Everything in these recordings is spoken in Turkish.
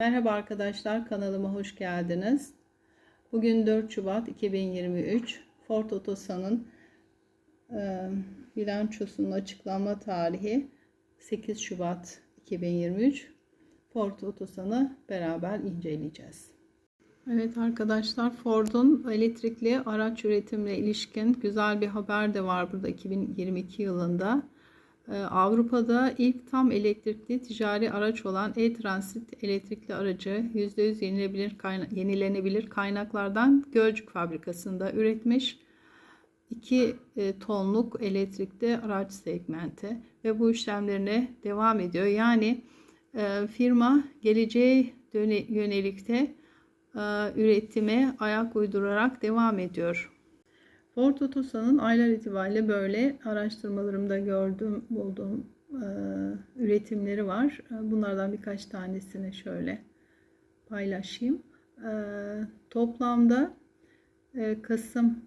Merhaba arkadaşlar kanalıma hoş geldiniz. Bugün 4 Şubat 2023 Ford Otosan'ın e, bilançosunun açıklanma tarihi 8 Şubat 2023 Ford Otosan'ı beraber inceleyeceğiz. Evet arkadaşlar Ford'un elektrikli araç üretimine ilişkin güzel bir haber de var burada 2022 yılında. Ee, Avrupa'da ilk tam elektrikli ticari araç olan e-Transit elektrikli aracı %100 yenilebilir, kayna yenilenebilir kaynaklardan Gölcük fabrikasında üretmiş. 2 e, tonluk elektrikli araç segmenti ve bu işlemlerine devam ediyor. Yani e, firma geleceğe yönelikte e, üretime ayak uydurarak devam ediyor. Ford Otosan'ın aylar itibariyle böyle araştırmalarımda gördüğüm, bulduğum üretimleri var. Bunlardan birkaç tanesini şöyle paylaşayım. Toplamda Kasım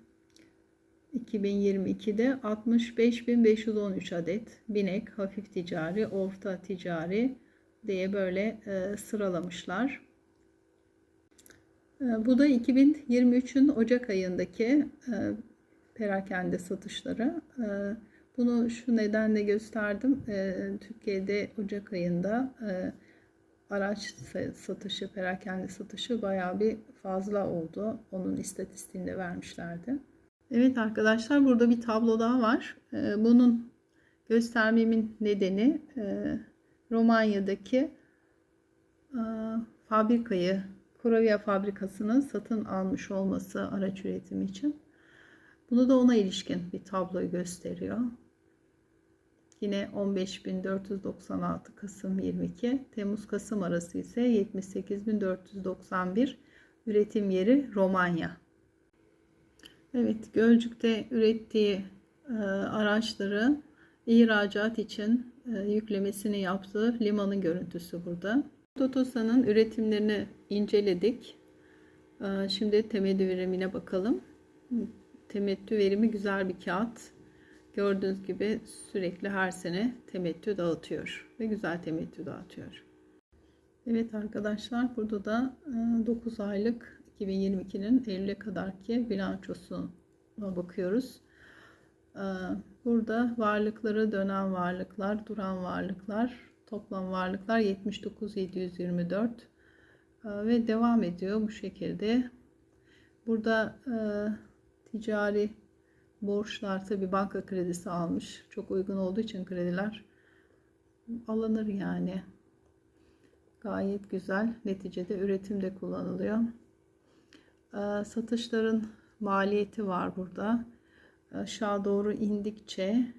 2022'de 65.513 adet binek, hafif ticari, orta ticari diye böyle sıralamışlar. Bu da 2023'ün Ocak ayındaki perakende satışları. Ee, bunu şu nedenle gösterdim. Ee, Türkiye'de Ocak ayında e, araç satışı, perakende satışı bayağı bir fazla oldu. Onun istatistiğini vermişlerdi. Evet arkadaşlar burada bir tablo daha var. Ee, bunun göstermemin nedeni e, Romanya'daki e, fabrikayı, Kuravia fabrikasının satın almış olması araç üretimi için. Bunu da ona ilişkin bir tabloyu gösteriyor. Yine 15.496 Kasım 22, Temmuz-Kasım arası ise 78.491 üretim yeri Romanya. Evet, Gölcük'te ürettiği e, araçları ihracat için e, yüklemesini yaptığı limanın görüntüsü burada. Totosa'nın üretimlerini inceledik. E, şimdi temettü verimine bakalım temettü verimi güzel bir kağıt. Gördüğünüz gibi sürekli her sene temettü dağıtıyor ve güzel temettü dağıtıyor. Evet arkadaşlar burada da 9 e, aylık 2022'nin Eylül'e kadarki bilançosuna bakıyoruz. E, burada varlıkları dönen varlıklar, duran varlıklar, toplam varlıklar 79.724 e, ve devam ediyor bu şekilde. Burada ticari borçlar tabi banka kredisi almış. Çok uygun olduğu için krediler alınır yani. Gayet güzel. Neticede üretimde kullanılıyor. Ee, satışların maliyeti var burada. Aşağı doğru indikçe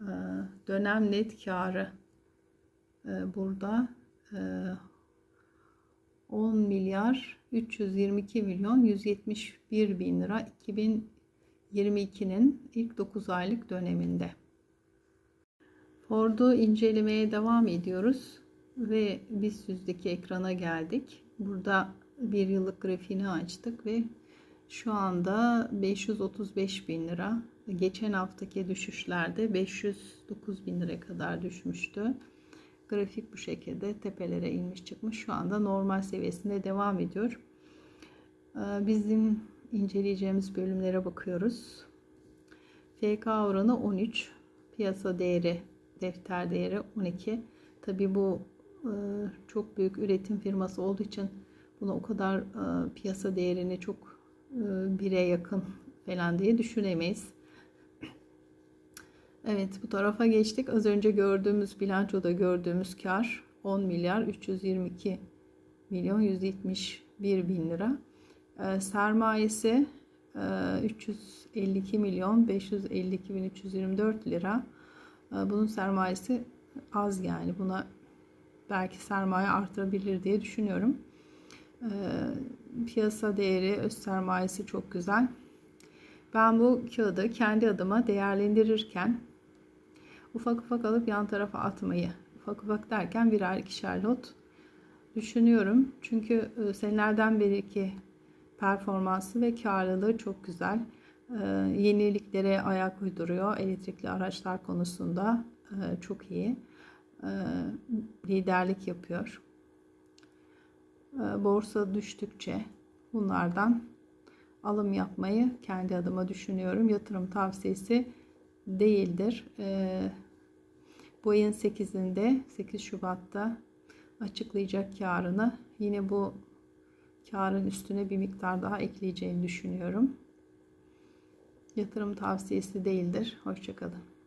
e, dönem net karı e, burada e, 10 milyar 322 milyon 171 bin lira 2022'nin ilk 9 aylık döneminde. Ford'u incelemeye devam ediyoruz ve BIST yüzdeki ekrana geldik. Burada bir yıllık grafiğini açtık ve şu anda 535 bin lira. Geçen haftaki düşüşlerde 509 bin lira kadar düşmüştü. Grafik bu şekilde tepelere inmiş çıkmış. Şu anda normal seviyesinde devam ediyor. Ee, bizim inceleyeceğimiz bölümlere bakıyoruz. FK oranı 13. Piyasa değeri, defter değeri 12. Tabi bu e, çok büyük üretim firması olduğu için bunu o kadar e, piyasa değerini çok e, bire yakın falan diye düşünemeyiz. Evet bu tarafa geçtik. Az önce gördüğümüz bilançoda gördüğümüz kar 10 milyar 322 milyon 171 bin lira. Ee, sermayesi e, 352 milyon 552 bin 324 lira. Ee, bunun sermayesi az yani. Buna belki sermaye artırabilir diye düşünüyorum. Ee, piyasa değeri, öz sermayesi çok güzel. Ben bu kağıdı kendi adıma değerlendirirken ufak ufak alıp yan tarafa atmayı ufak ufak derken birer ikişer lot düşünüyorum. Çünkü e, senelerden beri ki performansı ve karlılığı çok güzel. E, yeniliklere ayak uyduruyor. Elektrikli araçlar konusunda e, çok iyi. Liderlik yapıyor. borsa düştükçe bunlardan alım yapmayı kendi adıma düşünüyorum. Yatırım tavsiyesi değildir. E, bu ayın 8'inde 8 Şubat'ta açıklayacak karını yine bu karın üstüne bir miktar daha ekleyeceğini düşünüyorum. Yatırım tavsiyesi değildir. Hoşçakalın.